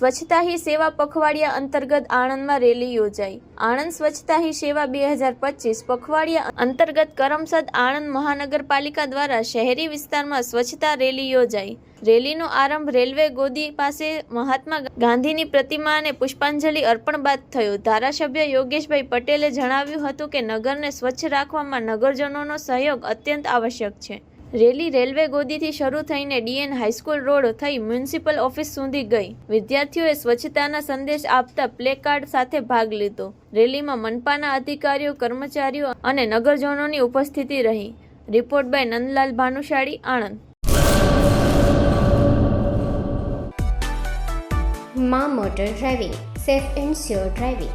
સ્વચ્છતા હી સેવા પખવાડિયા અંતર્ગત આણંદમાં રેલી યોજાઈ. આણંદ સ્વચ્છતા હી સેવા બે હજાર પચીસ પખવાડિયા અંતર્ગત કરમસદ આણંદ મહાનગરપાલિકા દ્વારા શહેરી વિસ્તારમાં સ્વચ્છતા રેલી યોજાઈ. રેલીનો આરંભ રેલવે ગોદી પાસે મહાત્મા ગાંધીની પ્રતિમાને પુષ્પાંજલિ અર્પણ બાદ થયો. ધારાસભ્ય યોગેશભાઈ પટેલે જણાવ્યું હતું કે નગરને સ્વચ્છ રાખવામાં નગરજનોનો સહયોગ અત્યંત આવશ્યક છે. રેલી રેલવે ગોદીથી શરૂ થઈને ડીએન હાઈસ્કૂલ રોડ થઈ મ્યુનિસિપલ ઓફિસ સુધી ગઈ. વિદ્યાર્થીઓએ સ્વચ્છતાના સંદેશ આપતા પ્લે સાથે ભાગ લીધો. રેલીમાં મનપાના અધિકારીઓ, કર્મચારીઓ અને નગરજનોની ઉપસ્થિતિ રહી. Report by Nandlal Bhanushali, Anand. મા motor driving, safe and sure driving.